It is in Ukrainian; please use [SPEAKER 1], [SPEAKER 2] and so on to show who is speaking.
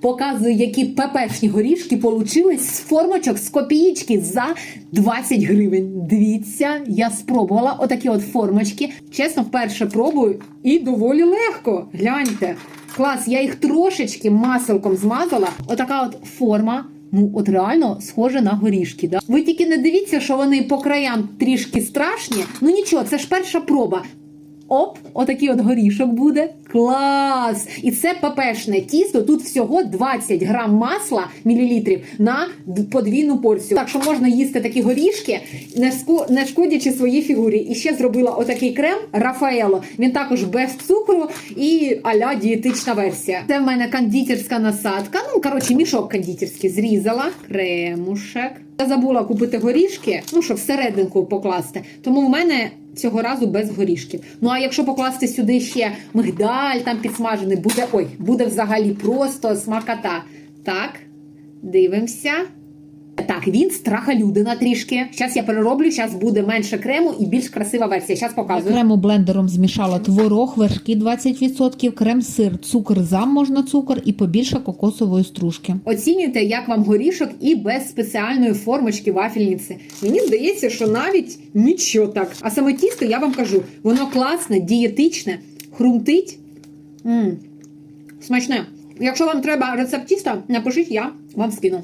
[SPEAKER 1] Показую, які пепешні горішки получились з формочок з копієчки за 20 гривень. Дивіться, я спробувала отакі от формочки. Чесно, вперше пробую і доволі легко. Гляньте. Клас, я їх трошечки маселком змазала. Отака от форма. Ну, от реально схоже на горішки. Да? Ви тільки не дивіться, що вони по краям трішки страшні. Ну нічого, це ж перша проба. Оп, отакий от горішок буде. Клас! І це пепешне тісто. Тут всього 20 грам масла мілілітрів на подвійну порцію. Так що можна їсти такі горішки, не шкодячи своїй фігурі. І ще зробила отакий крем Рафаело. Він також без цукру і аля дієтична версія. Це в мене кондитерська насадка. Ну, коротше, мішок кондитерський зрізала. Кремушек. Я забула купити горішки, ну щоб всерединку покласти. Тому в мене цього разу без горішків. Ну а якщо покласти сюди ще мигдаль там підсмажений, буде ой, буде взагалі просто смакота. Так, дивимося. Так, він страхолюдина трішки. Зараз я перероблю, зараз буде менше крему і більш красива версія. Зараз показую.
[SPEAKER 2] Крему блендером змішала творог, вершки 20%, крем-сир, цукор зам можна цукор і побільше кокосової стружки.
[SPEAKER 1] Оцінюйте, як вам горішок і без спеціальної формочки вафельниці. Мені здається, що навіть нічого так. А саме тісто, я вам кажу, воно класне, дієтичне, хрумтить. м Смачне. Якщо вам треба рецепт тіста, напишіть, я вам скину.